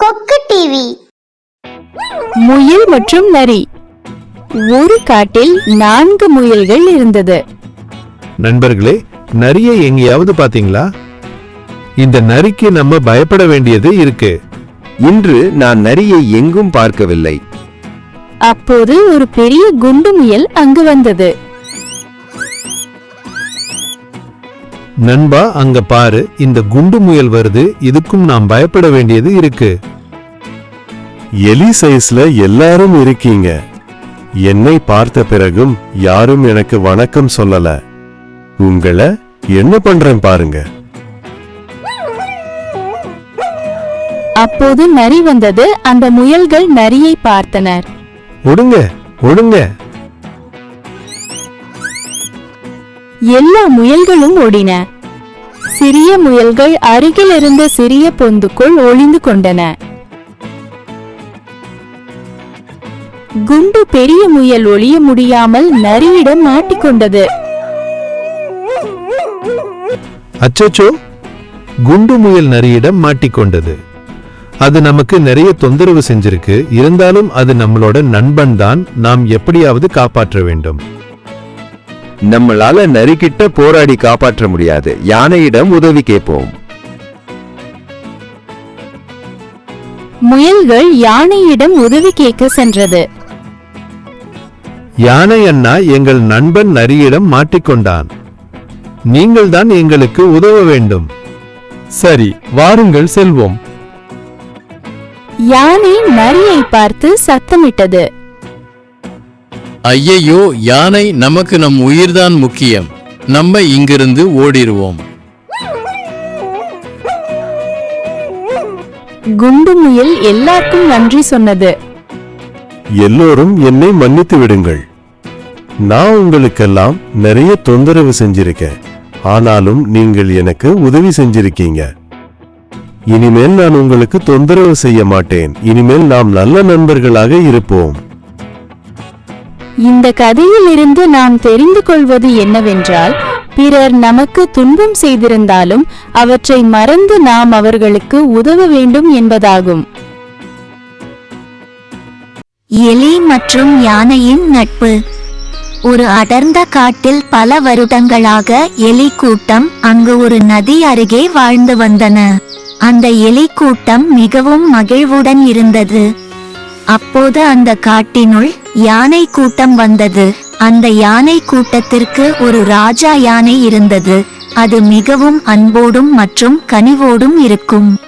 கொக்கு டிவி முயல் மற்றும் நரி. ஒரு காட்டில் நான்கு முயல்கள் இருந்தது. நண்பர்களே நரியை எங்கேயாவது பாத்தீங்களா இந்த நரிக்கு நம்ம பயப்பட வேண்டியது இருக்கு. இன்று நான் நரியை எங்கும் பார்க்கவில்லை. அப்போது ஒரு பெரிய குண்டு முயல் அங்கு வந்தது. நண்பா அங்க பாரு இந்த குண்டு முயல் வருது இதுக்கும் நாம் பயப்பட வேண்டியது இருக்கு. எலி சைஸ்ல எல்லாரும் இருக்கீங்க. என்னை பார்த்த பிறகும் யாரும் எனக்கு வணக்கம் சொல்லல. உங்களை என்ன பண்றேன் பாருங்க. அப்போது நரி வந்தது அந்த முயல்கள் நரியை பார்த்தனர். ஒடுங்க ஒடுங்க. எல்லா முயல்களும் ஓடின. சிறிய முயல்கள் அருகில் இருந்த சிறிய பொந்துக்குள் ஒளிந்து கொண்டன. குண்டு பெரிய முயல் ஒளிய முடியாமல் நரியிடம் மாட்டிக்கொண்டது அச்சோ குண்டு முயல் நரியிடம் மாட்டிக்கொண்டது அது நமக்கு நிறைய தொந்தரவு செஞ்சிருக்கு. இருந்தாலும் அது நம்மளோட நண்பன் தான் நாம் எப்படியாவது காப்பாற்ற வேண்டும். நம்மளால நரிக்கிட்ட போராடி காப்பாற்ற முடியாது. யானையிடம் உதவி கேட்போம். முயல்கள் யானையிடம் உதவி கேட்க சென்றது. யானை அண்ணா எங்கள் நண்பன் நரியிடம் மாட்டிக்கொண்டான் நீங்கள் தான் எங்களுக்கு உதவ வேண்டும். சரி வாருங்கள் செல்வோம். யானை நரியை பார்த்து சத்தமிட்டது. ஐயையோ யானை நமக்கு நம் உயிர்தான் முக்கியம். நம்ம இங்கிருந்து ஓடிருவோம். குண்டு முயல் எல்லாருக்கும் நன்றி சொன்னது. எல்லோரும் என்னை மன்னித்து விடுங்கள். நான் உங்களுக்கெல்லாம் நிறைய தொந்தரவு செஞ்சிருக்கேன். ஆனாலும் நீங்கள் எனக்கு உதவி செஞ்சிருக்கீங்க. இனிமேல் நான் உங்களுக்கு தொந்தரவு செய்ய மாட்டேன். இனிமேல் நாம் நல்ல நண்பர்களாக இருப்போம். இந்த கதையில் இருந்து நாம் தெரிந்து கொள்வது என்னவென்றால் பிறர் நமக்கு துன்பம் செய்திருந்தாலும் அவற்றை மறந்து நாம் அவர்களுக்கு உதவ வேண்டும் என்பதாகும். எலி மற்றும் யானையின் நட்பு. ஒரு அடர்ந்த காட்டில் பல வருடங்களாக எலி கூட்டம் அங்கு ஒரு நதி அருகே வாழ்ந்து வந்தன. அந்த எலி கூட்டம் மிகவும் மகிழ்வுடன் இருந்தது. அப்போது அந்த காட்டினுள் யானை கூட்டம் வந்தது. அந்த யானை கூட்டத்திற்கு ஒரு ராஜா யானை இருந்தது. அது மிகவும் அன்போடும் மற்றும் கனிவோடும் இருக்கும்.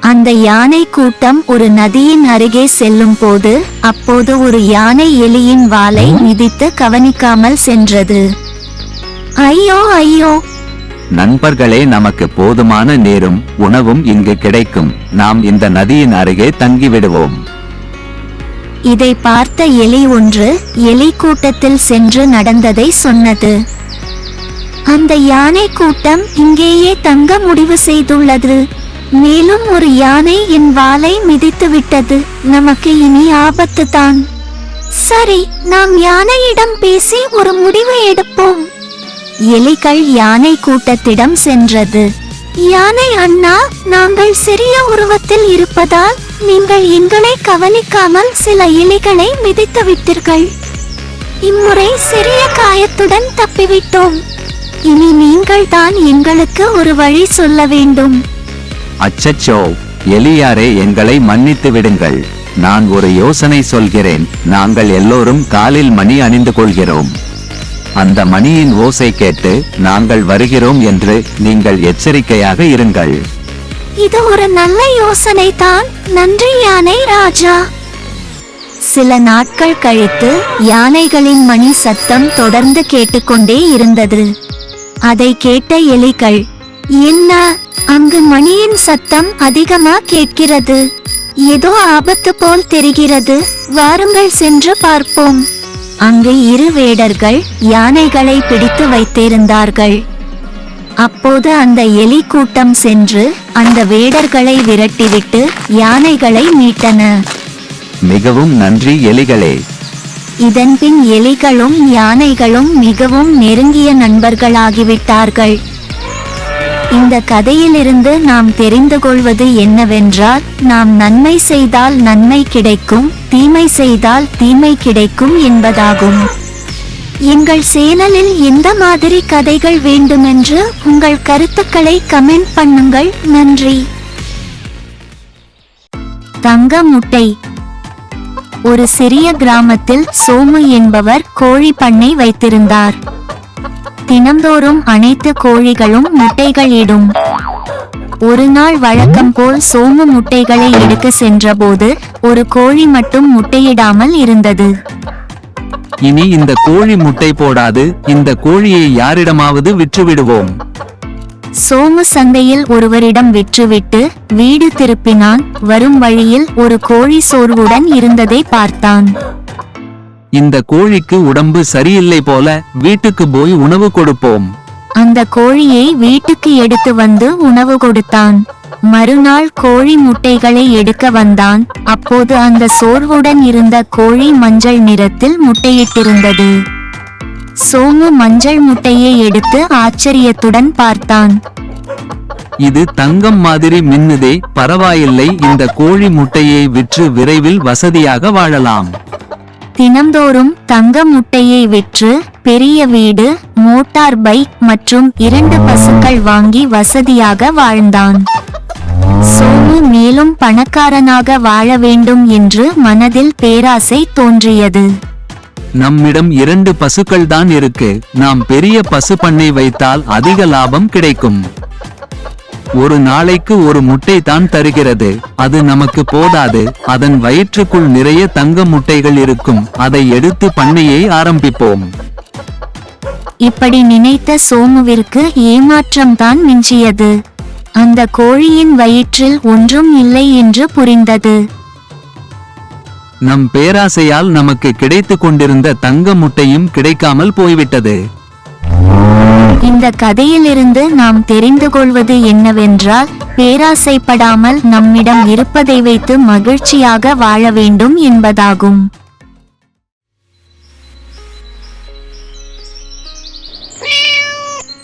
அந்த யானை கூட்டம் ஒரு நதியின் அருகே செல்லும் போது அப்போது ஒரு யானை எலியின் வாலை மிதித்து கவனிக்காமல் சென்றது. ஐயோ ஐயோ! நண்பர்களே நமக்கு போதுமான நேரும் உணவும் இங்கு கிடைக்கும். நாம் இந்த நதியின் அருகே தங்கிவிடுவோம். இதை பார்த்த எலி ஒன்று எலி கூட்டத்தில் சென்று நடந்ததை சொன்னது. அந்த யானை கூட்டம் இங்கேயே தங்க முடிவு செய்துள்ளது. மேலும் ஒரு யானை என் வாளை மிதித்து விட்டது நமக்கு இனி ஆபத்து தான் சரி நாம் யானையிடம் பேசி ஒரு முடிவு எடுப்போம். எலிகள் யானை கூட்டத்திடம் சென்றது. யானை அண்ணா நாங்கள் சிறிய உருவத்தில் இருப்பதால் நீங்கள் எங்களை கவனிக்காமல் சில இலைகளை மிதித்து விட்டீர்கள். இம்முறை சிறிய காயத்துடன் தப்பிவிட்டோம். இனி நீங்கள் தான் எங்களுக்கு ஒரு வழி சொல்ல வேண்டும். அச்சச்சோ எலியாரே எங்களை மன்னித்து விடுங்கள். நான் ஒரு யோசனை சொல்கிறேன். நாங்கள் எல்லோரும் காலில் மணி அணிந்து கொள்கிறோம். அந்த மணியின் ஓசை கேட்டு நாங்கள் வருகிறோம் என்று நீங்கள் எச்சரிக்கையாக இருங்கள். இது ஒரு நல்ல யோசனை தான் நன்றி யானை ராஜா. சில நாட்கள் கழித்து யானைகளின் மணி சத்தம் தொடர்ந்து கேட்டுக்கொண்டே இருந்தது. அதை கேட்ட எலிகள் என்ன அங்கு மணியின் சத்தம் அதிகமா கேட்கிறது. ஏதோ ஆபத்து போல் தெரிகிறது. வாருங்கள் சென்று பார்ப்போம். அங்கு இரு வேடர்கள் யானைகளை பிடித்து வைத்திருந்தார்கள். அப்போது அந்த எலி கூட்டம் சென்று அந்த வேடர்களை விரட்டிவிட்டு யானைகளை மீட்டன. மிகவும் நன்றி எலிகளே. இதன்பின் எலிகளும் யானைகளும் மிகவும் நெருங்கிய நண்பர்களாகிவிட்டார்கள். இந்த கதையிலிருந்து நாம் தெரிந்து கொள்வது என்னவென்றால் நாம் நன்மை செய்தால் நன்மை கிடைக்கும் தீமை செய்தால் தீமை கிடைக்கும் என்பதாகும். எங்கள் சேனலில் எந்த மாதிரி கதைகள் வேண்டுமென்று உங்கள் கருத்துக்களை கமெண்ட் பண்ணுங்கள். நன்றி. தங்க முட்டை ஒரு சிறிய கிராமத்தில் சோமு என்பவர் கோழி பண்ணை வைத்திருந்தார். தினந்தோறும் அனைத்து கோழிகளும் முட்டைகள் இடும். ஒரு நாள் வழக்கம் போல் சோமு முட்டைகளை எடுக்க சென்றபோது ஒரு கோழி மட்டும் முட்டையிடாமல் இருந்தது. இனி இந்த கோழி முட்டை போடாது. இந்த கோழியை யாரிடமாவது விற்றுவிடுவோம். சோமு சந்தையில் ஒருவரிடம் விற்றுவிட்டு வீடு திருப்பினான். வரும் வழியில் ஒரு கோழி சோர்வுடன் இருந்ததை பார்த்தான். இந்த கோழிக்கு உடம்பு சரியில்லை போல வீட்டுக்கு போய் உணவு கொடுப்போம். அந்த கோழியை வீட்டுக்கு எடுத்து வந்து உணவு கொடுத்தான். மறுநாள் கோழி முட்டைகளை எடுக்க வந்தான். அப்போது அந்த சோர்வுடன் இருந்த கோழி மஞ்சள் நிறத்தில் முட்டையிட்டிருந்தது. சோமு மஞ்சள் முட்டையை எடுத்து ஆச்சரியத்துடன் பார்த்தான். இது தங்கம் மாதிரி மின்னுதே பரவாயில்லை இந்த கோழி முட்டையை விற்று விரைவில் வசதியாக வாழலாம். தினம்தோறும் தங்க முட்டையை விற்று பெரிய வீடு மோட்டார் பைக் மற்றும் இரண்டு பசுக்கள் வாங்கி வசதியாக வாழ்ந்தான். சோமு மேலும் பணக்காரனாக வாழ வேண்டும் என்று மனதில் பேராசை தோன்றியது. நம்மிடம் இரண்டு பசுக்கள் தான் இருக்கு. நாம் பெரிய பசு பண்ணை வைத்தால் அதிக லாபம் கிடைக்கும். ஒரு நாளைக்கு ஒரு முட்டை தான் தருகிறது. அது நமக்கு போதாது. அதன் வயிற்றுக்குள் நிறைய தங்க முட்டைகள் இருக்கும். அதை எடுத்து பண்ணையை ஆரம்பிப்போம். இப்படி நினைத்த சோமுவிற்கு ஏமாற்றம்தான் மிஞ்சியது. அந்த கோழியின் வயிற்றில் ஒன்றும் இல்லை என்று புரிந்தது. நம் பேராசையால் நமக்கு கிடைத்து கொண்டிருந்த தங்க முட்டையும் கிடைக்காமல் போய்விட்டது. இந்த கதையிலிருந்து நாம் தெரிந்து கொள்வது என்னவென்றால் பேராசைப்படாமல் நம்மிடம் இருப்பதை வைத்து மகிழ்ச்சியாக வாழ வேண்டும் என்பதாகும்.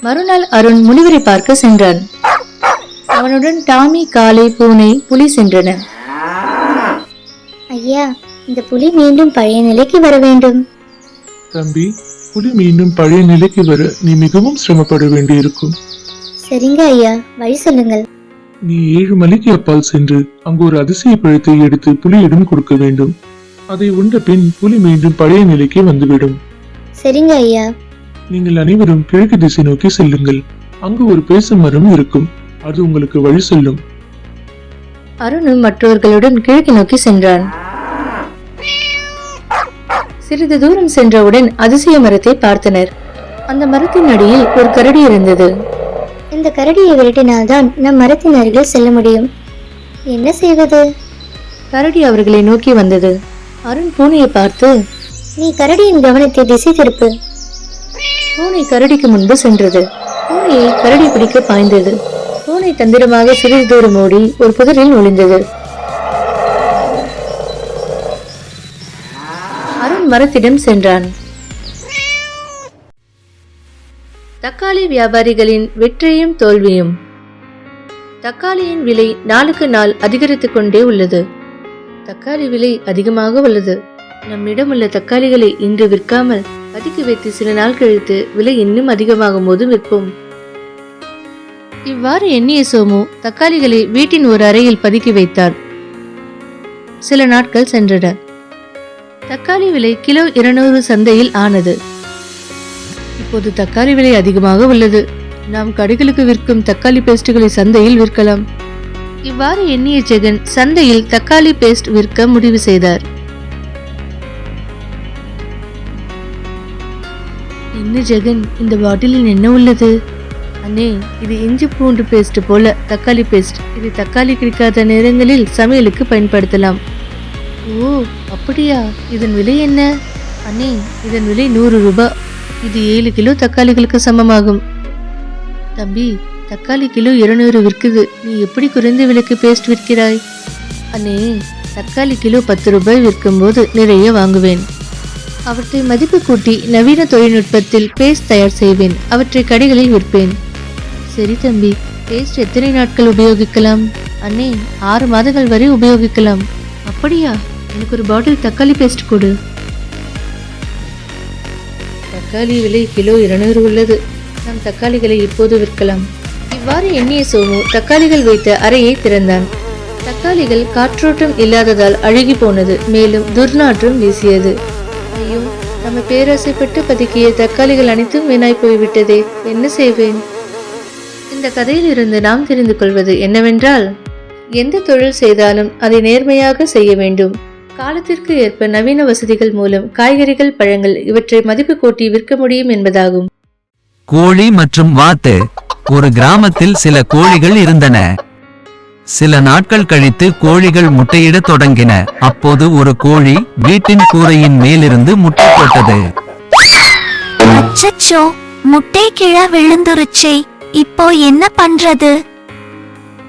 மறுநாள் அருண் முனிவரை பார்க்க சென்றான். அவனுடன் டாமி காளை பூனை புலி சென்றன ஐயா இந்த புலி மீண்டும் பழைய நிலைக்கு வர வேண்டும். தம்பி புலி மீண்டும் பழைய நிலைக்கு வர நீ மிகவும் சிரமப்பட வேண்டியிருக்கும். சரிங்க ஐயா வழி சொல்லுங்கள். நீ ஏழு மலைக்கு அப்பால் சென்று அங்கு ஒரு அதிசய பழத்தை எடுத்து புலியிடம் கொடுக்க வேண்டும். அதை உண்ட பின் புலி மீண்டும் பழைய நிலைக்கு வந்துவிடும். சரிங்க ஐயா. நீங்கள் அனைவரும் கிழக்கு திசை நோக்கி செல்லுங்கள். அங்கு ஒரு பேசும் மரம் இருக்கும். அது உங்களுக்கு வழி சொல்லும். அருணும் மற்றவர்களுடன் கிழக்கு நோக்கி சென்றான். சிறிது தூரம் சென்றவுடன் அதிசய மரத்தை பார்த்தனர். அந்த மரத்தின் அடியில் ஒரு கரடி இருந்தது. இந்த கரடியை விரட்டினால்தான் நம் மரத்தின் அருகில் செல்ல முடியும். என்ன செய்வது? கரடி அவர்களை நோக்கி வந்தது. அருண் பூனையை பார்த்து நீ கரடியின் கவனத்தை திசை திருப்பு. பூனை கரடிக்கு முன்பு சென்றது. பூனையை கரடி பிடிக்க பாய்ந்தது. பூனை தந்திரமாக சிறிது தூரம் ஓடி ஒரு புதரில் ஒளிந்தது. அருண் மரத்திடம் சென்றான். தக்காளி வியாபாரிகளின் வெற்றியும் தோல்வியும். தக்காளியின் விலை நாளுக்கு நாள் அதிகரித்துக் கொண்டே உள்ளது. தக்காளி விலை அதிகமாக உள்ளது. நம்மிடம் உள்ள தக்காளிகளை இன்று விற்காமல் பதுக்கி வைத்து சில நாள் கழித்து விலை இன்னும் அதிகமாகும் போது விற்போம். இவ்வாறு எண்ணிய சோமு தக்காளிகளை வீட்டின் ஒரு அறையில் பதுக்கி வைத்தார். சில நாட்கள் சென்றன. தக்காளி விலை கிலோ இருநூறு சந்தையில் ஆனது. இப்போது தக்காளி விலை அதிகமாக உள்ளது. நாம் கடைகளுக்கு விற்கும் தக்காளி பேஸ்டுகளை சந்தையில் விற்கலாம். இவ்வாறு எண்ணிய ஜெகன் சந்தையில் தக்காளி பேஸ்ட் விற்க முடிவு செய்தார். என்ன ஜெகன் இந்த பாட்டிலில் என்ன உள்ளது? அண்ணே இது இஞ்சி பூண்டு பேஸ்ட் போல தக்காளி பேஸ்ட் இது தக்காளி கிடைக்காத நேரங்களில் சமையலுக்கு பயன்படுத்தலாம். ஓ அப்படியா? இதன் விலை என்ன? அண்ணே இதன் விலை நூறு ரூபாய் இது ஏழு கிலோ தக்காளிகளுக்கு சமமாகும். தம்பி தக்காளி கிலோ இருநூறு விற்குது. நீ எப்படி குறைந்த விலைக்கு பேஸ்ட் விற்கிறாய்? அண்ணே தக்காளி கிலோ பத்து ரூபாய் விற்கும்போது நிறைய வாங்குவேன். அவற்றை மதிப்பு கூட்டி நவீன தொழில்நுட்பத்தில் பேஸ்ட் தயார் செய்வேன். அவற்றை கடைகளில் விற்பேன். சரி தம்பி. பேஸ்ட் எத்தனை நாட்கள் உபயோகிக்கலாம்? அண்ணே ஆறு மாதங்கள் வரை உபயோகிக்கலாம். அப்படியா? எனக்கு ஒரு பாட்டில் தக்காளி பேஸ்ட் கொடு. தக்காளி விலை கிலோ இருநூறு உள்ளது. நாம் தக்காளிகளை இப்போது விற்கலாம். இவ்வாறு எண்ணிய சோமு தக்காளிகள் வைத்த அறையை திறந்தான். தக்காளிகள் காற்றோட்டம் இல்லாததால் அழுகி போனது. மேலும் துர்நாற்றம் வீசியது. ஐயோ நம்ம பேராசைப்பட்டு பதுக்கிய தக்காளிகள் அனைத்தும் வீணாய் போய்விட்டதே. என்ன செய்வேன்? இந்த கதையில் இருந்து நாம் தெரிந்து கொள்வது என்னவென்றால் எந்த தொழில் செய்தாலும் அதை நேர்மையாக செய்ய வேண்டும். காலத்திற்கு ஏற்ப நவீன வசதிகள் மூலம் காய்கறிகள் பழங்கள் இவற்றை மதிப்பு கூட்டி விற்க முடியும் என்பதாகும். கோழி மற்றும் வாத்து ஒரு கிராமத்தில் சில கோழிகள் இருந்தன. சில நாட்கள் கழித்து கோழிகள் முட்டையிடத் தொடங்கின. அப்போது ஒரு கோழி வீட்டின் கூரையின் மேலிருந்து முட்டை போட்டது அச்சச்சோ முட்டை கிழ விழுந்துருச்சே. இப்போ என்ன பண்றது?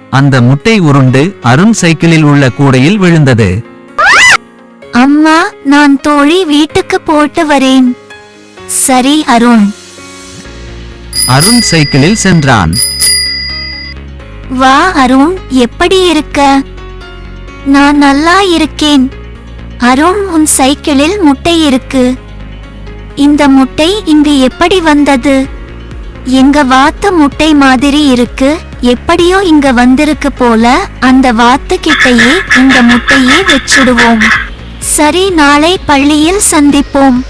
அந்த முட்டை உருண்டு அருண் சைக்கிளில் உள்ள கூடையில் விழுந்தது. அம்மா நான் தோழி வீட்டுக்கு போட்டு வரேன். சரி அருண். அருண் சைக்கிளில் சென்றான். வா அருண் எப்படி இருக்க? நான் நல்லா இருக்கேன். அருண் உன் சைக்கிளில் முட்டை இருக்கு. இந்த முட்டை இங்கு எப்படி வந்தது? எங்க வாத்து முட்டை மாதிரி இருக்கு. எப்படியோ இங்க வந்திருக்கு போல அந்த வாத்து கிட்டையே இந்த முட்டையே வச்சிடுவோம். சரி நாளை பள்ளியில் சந்திப்போம்.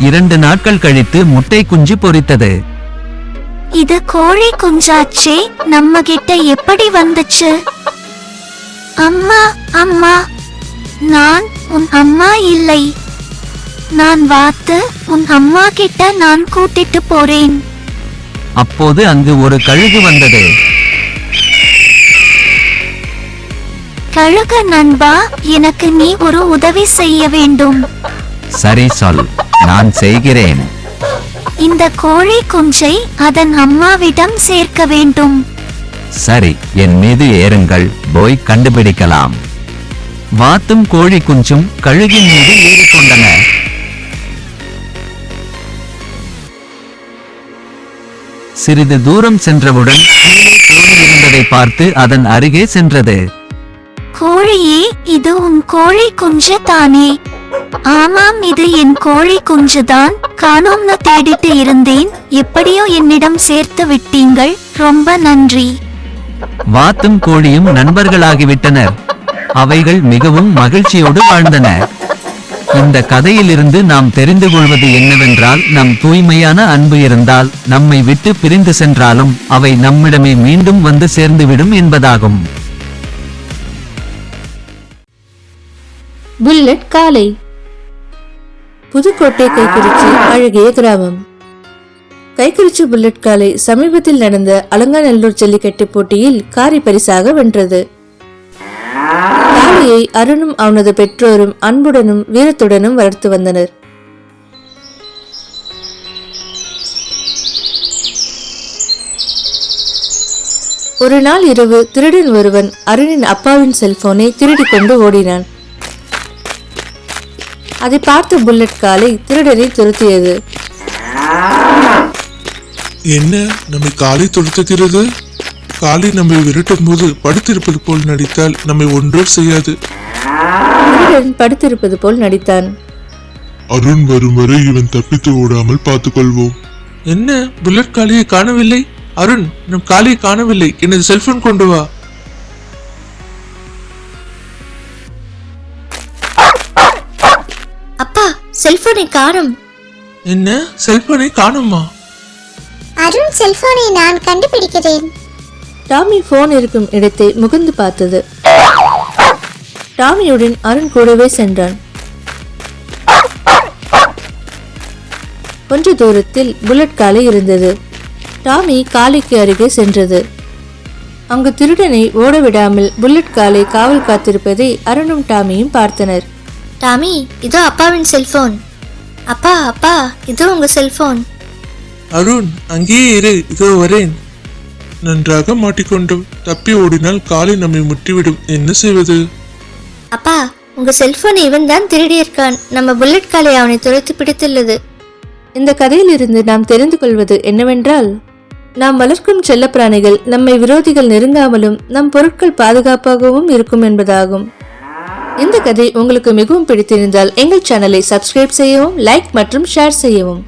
இரண்டு நாட்கள் கழித்து முட்டை குஞ்சு பொரித்தது. இது கோழி குஞ்சாச்சே நம்ம கிட்ட எப்படி வந்துச்சு? அம்மா அம்மா. நான் உன் அம்மா இல்லை. நான் வாத்து உன் அம்மா கிட்ட நான் கூட்டிட்டு போறேன். அப்போது அங்கு ஒரு கழுகு வந்தது. கழுக நண்பா எனக்கு நீ ஒரு உதவி செய்ய வேண்டும். சரி சொல் நான் செய்கிறேன். இந்த கோழி குஞ்சை அதன் அம்மாவிடம் சேர்க்க வேண்டும். சரி என் மீது ஏறுங்கள் போய் கண்டுபிடிக்கலாம். வாத்தும் கோழி குஞ்சும் கழுகின் மீது ஏறிக்கொண்டன. சிறிது தூரம் சென்றவுடன் கீழே கோழி இருந்ததை பார்த்து அதன் அருகே சென்றது. கோழியே இது உன் கோழி குஞ்சு தானே ஆமாம் இது என் கோழி குஞ்சுதான். காணோம்னு தேடிட்டு இருந்தேன். எப்படியோ என்னிடம் சேர்த்து விட்டீங்கள். ரொம்ப நன்றி. வாத்தும் கோழியும் நண்பர்களாகிவிட்டனர். அவைகள் மிகவும் மகிழ்ச்சியோடு வாழ்ந்தன. இந்த கதையிலிருந்து நாம் தெரிந்து கொள்வது என்னவென்றால் நம் தூய்மையான அன்பு இருந்தால் நம்மை விட்டு பிரிந்து சென்றாலும் அவை நம்மிடமே மீண்டும் வந்து சேர்ந்துவிடும் என்பதாகும். புல்லட் காலை. புதுக்கோட்டை கைக்குறிச்சி அழகிய கிராமம். கைக்குறிச்சி புல்லட் காலை சமீபத்தில் நடந்த அலங்காநல்லூர் ஜல்லிக்கட்டு போட்டியில் காரி பரிசாக வென்றது. காளையை அருணும் அவனது பெற்றோரும் அன்புடனும் வீரத்துடனும் வளர்த்து வந்தனர். ஒரு நாள் இரவு திருடன் ஒருவன் அருணின் அப்பாவின் செல்போனை திருடி கொண்டு ஓடினான். அதை பார்த்த புல்லட் காலை திருடனை துரத்தியது. என்ன நம்மை காலை துரத்துகிறது? காலை நம்மை விரட்டும் போது படுத்திருப்பது போல் நடித்தால் நம்மை ஒன்றும் செய்யாது. திருடன் படுத்திருப்பது போல் நடித்தான். அருண் வரும் வரை இவன் தப்பித்து ஓடாமல் பார்த்துக் கொள்வோம் என்ன? புல்லட் காளியை காணவில்லை? அருண் நம் காளியை காணவில்லை. எனது செல்போன் கொண்டு வா. அப்பா செல்போனை காணும். என்ன? செல்போனை காணுமா? அருண் செல்போனை நான் கண்டுபிடிக்கிறேன். டாமி போன் இருக்கும் இடத்தை முகந்து பார்த்தது. டாமியுடன் அருண் கூடவே சென்றான். கொஞ்ச தூரத்தில் புல்லட் காலை இருந்தது. டாமி காலைக்கு அருகே சென்றது. அங்கு திருடனை ஓட விடாமல் புல்லட் காலை காவல் காத்திருப்பதை அருணும் டாமியும் பார்த்தனர். டாமி இதோ அப்பாவின் செல்போன். அப்பா அப்பா இதோ உங்க செல்போன். அருண் அங்கேயே இரு இதோ வரேன். நன்றாக மாட்டிக்கொண்டோம் தப்பி ஓடினால் காலை நம்மை முட்டிவிடும். என்ன செய்வது? அப்பா உங்க செல்போனை இவன் தான் திருடியிருக்கான் நம்ம புல்லட் காலை அவனை துரத்தி பிடித்துள்ளது. இந்த கதையிலிருந்து நாம் தெரிந்து கொள்வது என்னவென்றால் நாம் வளர்க்கும் செல்லப்பிராணிகள் நம்மை விரோதிகள் நெருங்காமலும் நம் பொருட்கள் பாதுகாப்பாகவும் இருக்கும் என்பதாகும். இந்த கதை உங்களுக்கு மிகவும் பிடித்திருந்தால் எங்கள் சேனலை சப்ஸ்கிரைப் செய்யவும் லைக் மற்றும் ஷேர் செய்யவும்.